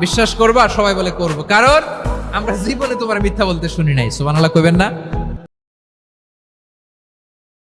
বিশ্বাস করবা সবাই বলে করব। কারণ আমরা জীবনে তোমার মিথ্যা বলতে শুনি নাই। সুবহানাল্লাহ কইবেন না।